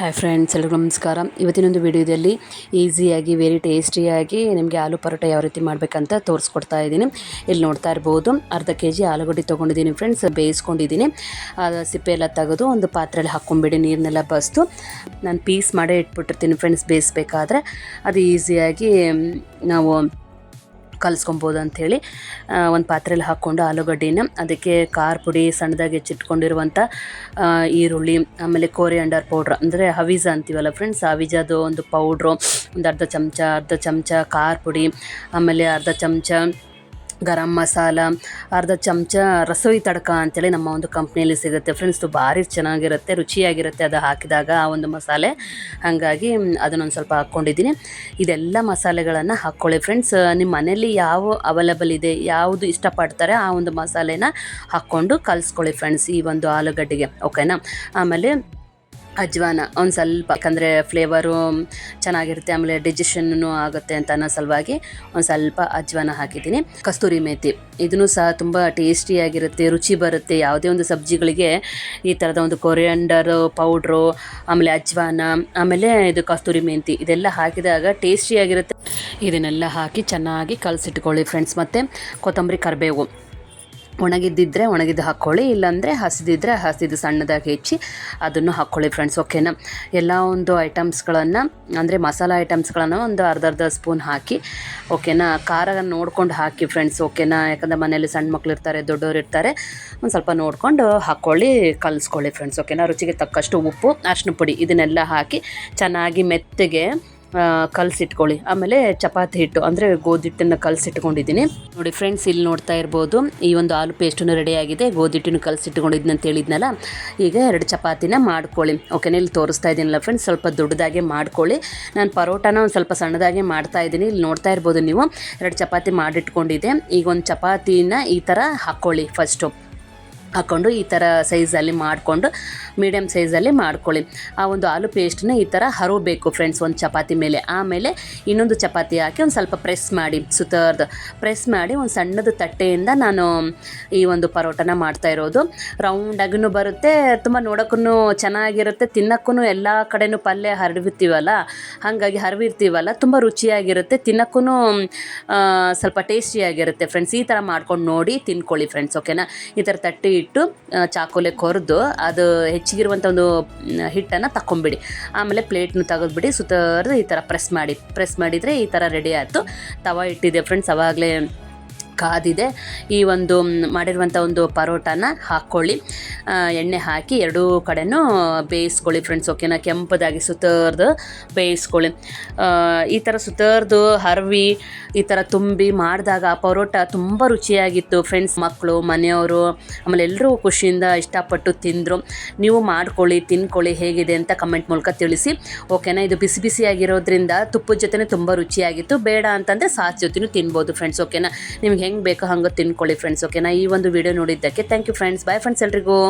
Hi friends ಎಲ್ಲರೂ ನಮಸ್ಕಾರ. ಇವತ್ತಿನೊಂದು ವಿಡಿಯೋದಲ್ಲಿ ಈಸಿಯಾಗಿ ವೆರಿ ಟೇಸ್ಟಿಯಾಗಿ ನಿಮಗೆ ಆಲೂ ಪರೋಟ ಯಾವ ರೀತಿ ಮಾಡಬೇಕಂತ ತೋರಿಸ್ಕೊಡ್ತಾ ಇದ್ದೀನಿ. ಇಲ್ಲಿ ನೋಡ್ತಾ ಇರ್ಬೋದು, ಅರ್ಧ ಕೆ ಜಿ ಆಲೂಗಡ್ಡೆ ತೊಗೊಂಡಿದ್ದೀನಿ ಫ್ರೆಂಡ್ಸ್ ಬೇಯಿಸ್ಕೊಂಡಿದ್ದೀನಿ. ಸಿಪ್ಪೆ ಎಲ್ಲ ತೆಗೆದು ಒಂದು ಪಾತ್ರೆಯಲ್ಲಿ ಹಾಕ್ಕೊಂಬಿಡಿ ನೀರನ್ನೆಲ್ಲ ಬಸ್ತು. ನಾನು ಪೀಸ್ ಮಾಡೇ ಇಟ್ಬಿಟ್ಟಿರ್ತೀನಿ ಫ್ರೆಂಡ್ಸ್ ಬೇಯಿಸ್ಬೇಕಾದ್ರೆ. ಅದು ಈಸಿಯಾಗಿ, ನಾವು ಕಲಿಸ್ಕೊಬೋದು ಅಂಥೇಳಿ ಒಂದು ಪಾತ್ರೆಯಲ್ಲಿ ಹಾಕ್ಕೊಂಡು ಆಲೂಗಡ್ಡಿನ, ಅದಕ್ಕೆ ಖಾರ ಪುಡಿ ಸಣ್ಣದಾಗಿ ಹೆಚ್ಚಿಟ್ಕೊಂಡಿರುವಂಥ ಈರುಳ್ಳಿ, ಆಮೇಲೆ ಕೋರಿಯಂಡರ್ ಪೌಡ್ರ್, ಅಂದರೆ ಹವೀಜ ಅಂತೀವಲ್ಲ ಫ್ರೆಂಡ್ಸ್ ಹವೀಜದು ಒಂದು ಪೌಡ್ರು, ಒಂದು ಅರ್ಧ ಚಮಚ ಅರ್ಧ ಚಮಚ ಖಾರ ಪುಡಿ, ಆಮೇಲೆ ಅರ್ಧ ಚಮಚ ಗರಂ ಮಸಾಲ, ಅರ್ಧ ಚಮಚ ರಸೋಯಿ ತಡಕ ಅಂತೇಳಿ ನಮ್ಮ ಒಂದು ಕಂಪ್ನಿಯಲ್ಲಿ ಸಿಗುತ್ತೆ. ಫ್ರೆಂಡ್ಸ್ ಭಾರಿ ಚೆನ್ನಾಗಿರುತ್ತೆ, ರುಚಿಯಾಗಿರುತ್ತೆ ಅದು ಹಾಕಿದಾಗ ಆ ಒಂದು ಮಸಾಲೆ. ಹಾಗಾಗಿ ಅದನ್ನೊಂದು ಸ್ವಲ್ಪ ಹಾಕ್ಕೊಂಡಿದ್ದೀನಿ. ಇದೆಲ್ಲ ಮಸಾಲೆಗಳನ್ನು ಹಾಕ್ಕೊಳ್ಳಿ ಫ್ರೆಂಡ್ಸ್ ನಿಮ್ಮ ಮನೆಯಲ್ಲಿ ಯಾವ ಅವೈಲೇಬಲ್ ಇದೆ, ಯಾವುದು ಇಷ್ಟಪಡ್ತಾರೆ ಆ ಒಂದು ಮಸಾಲೆನ ಹಾಕ್ಕೊಂಡು ಕಲಿಸ್ಕೊಳ್ಳಿ ಫ್ರೆಂಡ್ಸ್ ಈ ಒಂದು ಆಲೂಗಡ್ಡೆಗೆ ಓಕೆನಾ ಆಮೇಲೆ ಅಜ್ವಾನ, ಒಂದು ಸ್ವಲ್ಪ ಯಾಕಂದರೆ ಫ್ಲೇವರು ಚೆನ್ನಾಗಿರುತ್ತೆ, ಆಮೇಲೆ ಡಿಜೆಷನ್ನು ಆಗುತ್ತೆ ಅಂತ ಅನ್ನೋ ಸಲುವಾಗಿ ಒಂದು ಸ್ವಲ್ಪ ಅಜ್ವಾನ ಹಾಕಿದ್ದೀನಿ. ಕಸ್ತೂರಿ ಮೇಥಿ ಇದನ್ನು ಸಹ ತುಂಬ ಟೇಸ್ಟಿಯಾಗಿರುತ್ತೆ ರುಚಿ ಬರುತ್ತೆ. ಯಾವುದೇ ಒಂದು ಸಬ್ಜಿಗಳಿಗೆ ಈ ಥರದ ಒಂದು ಕೊರಿಯಂಡರ್ ಪೌಡ್ರು ಆಮೇಲೆ ಅಜ್ವಾನ, ಆಮೇಲೆ ಇದು ಕಸ್ತೂರಿ ಮೆಂತಿ, ಇದೆಲ್ಲ ಹಾಕಿದಾಗ ಟೇಸ್ಟಿಯಾಗಿರುತ್ತೆ ಇದನ್ನೆಲ್ಲ ಹಾಕಿ ಚೆನ್ನಾಗಿ ಕಲಸಿಟ್ಕೊಳ್ಳಿ ಫ್ರೆಂಡ್ಸ್ ಮತ್ತು ಕೊತ್ತಂಬರಿ ಕರಿಬೇವು. ಒಣಗಿದ್ದಿದ್ರೆ ಒಣಗಿದ್ದು ಹಾಕ್ಕೊಳ್ಳಿ ಇಲ್ಲಾಂದರೆ ಹಸಿದಿದ್ರೆ ಹಸಿದು ಸಣ್ಣದಾಗಿ ಹೆಚ್ಚಿ ಅದನ್ನು ಹಾಕ್ಕೊಳ್ಳಿ ಫ್ರೆಂಡ್ಸ್ ಓಕೆನಾ ಎಲ್ಲ ಒಂದು ಐಟಮ್ಸ್ಗಳನ್ನು ಅಂದರೆ ಮಸಾಲ ಐಟಮ್ಸ್ಗಳನ್ನು ಒಂದು ಅರ್ಧ ಅರ್ಧ ಸ್ಪೂನ್ ಹಾಕಿ ಓಕೆನಾ ಖಾರ ನೋಡ್ಕೊಂಡು ಹಾಕಿ ಫ್ರೆಂಡ್ಸ್ ಓಕೆನಾ ಯಾಕಂದರೆ ಮನೇಲಿ ಸಣ್ಣ ಮಕ್ಳು ಇರ್ತಾರೆ, ದೊಡ್ಡವ್ರು ಇರ್ತಾರೆ, ಒಂದು ಸ್ವಲ್ಪ ನೋಡಿಕೊಂಡು ಹಾಕ್ಕೊಳ್ಳಿ ಕಲಿಸ್ಕೊಳ್ಳಿ ಫ್ರೆಂಡ್ಸ್ ಓಕೆನಾ ರುಚಿಗೆ ತಕ್ಕಷ್ಟು ಉಪ್ಪು ಅರ್ಶಿನ ಪುಡಿ ಇದನ್ನೆಲ್ಲ ಹಾಕಿ ಚೆನ್ನಾಗಿ ಮೆತ್ತಗೆ ಕಲಸಿಟ್ಕೊಳ್ಳಿ. ಆಮೇಲೆ ಚಪಾತಿ ಹಿಟ್ಟು, ಅಂದರೆ ಗೋಧಿ ಹಿಟ್ಟನ್ನು ಕಲಸಿಟ್ಕೊಂಡಿದ್ದೀನಿ. ನೋಡಿ ಫ್ರೆಂಡ್ಸ್ ಇಲ್ಲಿ ನೋಡ್ತಾ ಇರ್ಬೋದು, ಈ ಒಂದು ಆಲೂ ಪೇಸ್ಟನ್ನು ರೆಡಿ ಆಗಿದೆ. ಗೋಧಿ ಹಿಟ್ಟನ್ನು ಕಲಸಿಟ್ಕೊಂಡಿದ್ದೀನಿ ಅಂತ ಹೇಳಿದ್ನಲ್ಲ, ಈಗ ಎರಡು ಚಪಾತಿನ ಮಾಡ್ಕೊಳ್ಳಿ. ಓಕೆನೇ ಇಲ್ಲಿ ತೋರಿಸ್ತಾ ಇದ್ದೀನಲ್ಲ ಫ್ರೆಂಡ್ಸ್ ಸ್ವಲ್ಪ ದೊಡ್ಡದಾಗೆ ಮಾಡ್ಕೊಳ್ಳಿ. ನಾನು ಪರೋಟಾನ ಒಂದು ಸ್ವಲ್ಪ ಸಣ್ಣದಾಗೆ ಮಾಡ್ತಾ ಇದ್ದೀನಿ. ಇಲ್ಲಿ ನೋಡ್ತಾ ಇರ್ಬೋದು ನೀವು, ಎರಡು ಚಪಾತಿ ಮಾಡಿಟ್ಕೊಂಡಿದ್ದೆ. ಈಗ ಒಂದು ಚಪಾತಿನ ಈ ಥರ ಹಾಕ್ಕೊಳ್ಳಿ ಫಸ್ಟು ಹಾಕ್ಕೊಂಡು ಈ ಥರ ಸೈಜಲ್ಲಿ ಮಾಡಿಕೊಂಡು ಮೀಡಿಯಮ್ ಸೈಜಲ್ಲಿ ಮಾಡ್ಕೊಳ್ಳಿ. ಆ ಒಂದು ಆಲೂ ಪೇಸ್ಟನ್ನ ಈ ಥರ ಹರಬೇಕು ಫ್ರೆಂಡ್ಸ್ ಒಂದು ಚಪಾತಿ ಮೇಲೆ. ಆಮೇಲೆ ಇನ್ನೊಂದು ಚಪಾತಿ ಹಾಕಿ ಒಂದು ಸ್ವಲ್ಪ ಪ್ರೆಸ್ ಮಾಡಿ, ಸುತ್ತರ್ದು ಪ್ರೆಸ್ ಮಾಡಿ ಒಂದು ಸಣ್ಣದು ತಟ್ಟೆಯಿಂದ ನಾನು ಈ ಒಂದು ಪರೋಟನ ಮಾಡ್ತಾ ಇರೋದು. ರೌಂಡಾಗೂ ಬರುತ್ತೆ, ತುಂಬ ನೋಡೋಕ್ಕೂ ಚೆನ್ನಾಗಿರುತ್ತೆ ತಿನ್ನೋಕ್ಕೂ ಎಲ್ಲ ಕಡೆನೂ ಪಲ್ಯ ಹರಡಿರ್ತೀವಲ್ಲ ಹಾಗಾಗಿ ಹರವಿರ್ತೀವಲ್ಲ, ತುಂಬ ರುಚಿಯಾಗಿರುತ್ತೆ ತಿನ್ನೋಕ್ಕೂ ಸ್ವಲ್ಪ ಟೇಸ್ಟಿಯಾಗಿರುತ್ತೆ ಫ್ರೆಂಡ್ಸ್ ಈ ಥರ ಮಾಡ್ಕೊಂಡು ನೋಡಿ ತಿನ್ಕೊಳ್ಳಿ ಫ್ರೆಂಡ್ಸ್ ಓಕೆನಾ ಈ ಥರ ತಟ್ಟೆ ಇಟ್ಟು ಚಾಕೋಲೆ ಕೊರೆದು, ಅದು ಹೆಚ್ಚಿಗಿರುವಂಥ ಒಂದು ಹಿಟ್ಟನ್ನು ತಕ್ಕೊಂಬಿಡಿ. ಆಮೇಲೆ ಪ್ಲೇಟ್ನ ತೆಗೆದ್ಬಿಡಿ, ಸುತ್ತರ್ದು ಈ ಥರ ಪ್ರೆಸ್ ಮಾಡಿ. ಪ್ರೆಸ್ ಮಾಡಿದರೆ ಈ ಥರ ರೆಡಿ ಆಯಿತು. ತವ ಇಟ್ಟಿದೆ ಫ್ರೆಂಡ್ಸ್, ಅವಾಗಲೇ ಕಾದಿದೆ. ಈ ಒಂದು ಮಾಡಿರುವಂಥ ಒಂದು ಪರೋಟಾನ ಹಾಕ್ಕೊಳ್ಳಿ. ಎಣ್ಣೆ ಹಾಕಿ ಎರಡೂ ಕಡೆನೂ ಬೇಯಿಸ್ಕೊಳ್ಳಿ ಫ್ರೆಂಡ್ಸ್ ಓಕೆನಾ ಕೆಂಪದಾಗಿ ಸುತ್ತರ್ದು ಬೇಯಿಸ್ಕೊಳ್ಳಿ. ಈ ಥರ ಸುತ್ತರ್ದು ಹರವಿ, ಈ ಥರ ತುಂಬಿ ಮಾಡಿದಾಗ ಆ ಪರೋಟ ತುಂಬ ರುಚಿಯಾಗಿತ್ತು ಫ್ರೆಂಡ್ಸ್ ಮಕ್ಕಳು ಮನೆಯವರು, ಆಮೇಲೆ ಎಲ್ಲರೂ ಖುಷಿಯಿಂದ ಇಷ್ಟಪಟ್ಟು ತಿಂದರು. ನೀವು ಮಾಡ್ಕೊಳ್ಳಿ, ತಿನ್ಕೊಳ್ಳಿ ಹೇಗಿದೆ ಅಂತ ಕಮೆಂಟ್ ಮೂಲಕ ತಿಳಿಸಿ. ಓಕೆನಾ ಇದು ಬಿಸಿ ಬಿಸಿಯಾಗಿರೋದ್ರಿಂದ ತುಪ್ಪದ ಜೊತೆ ತುಂಬ ರುಚಿಯಾಗಿತ್ತು. ಬೇಡ ಅಂತಂದರೆ ಸಾಸ್ ಜೊತೆನೂ ತಿನ್ಬೋದು ಫ್ರೆಂಡ್ಸ್ ಓಕೆನಾ ನಿಮ್ಗೆ ಹೆಂಗೆ ಬೇಕೋ ಹಂಗೆ ತಿನ್ಕೊಳ್ಳಿ ಫ್ರೆಂಡ್ಸ್ ಓಕೆನಾ ಈ ಒಂದು ವಿಡಿಯೋ ನೋಡಿದ್ದಕ್ಕೆ thank you friends bye friends ಎಲ್ರಿಗೂ.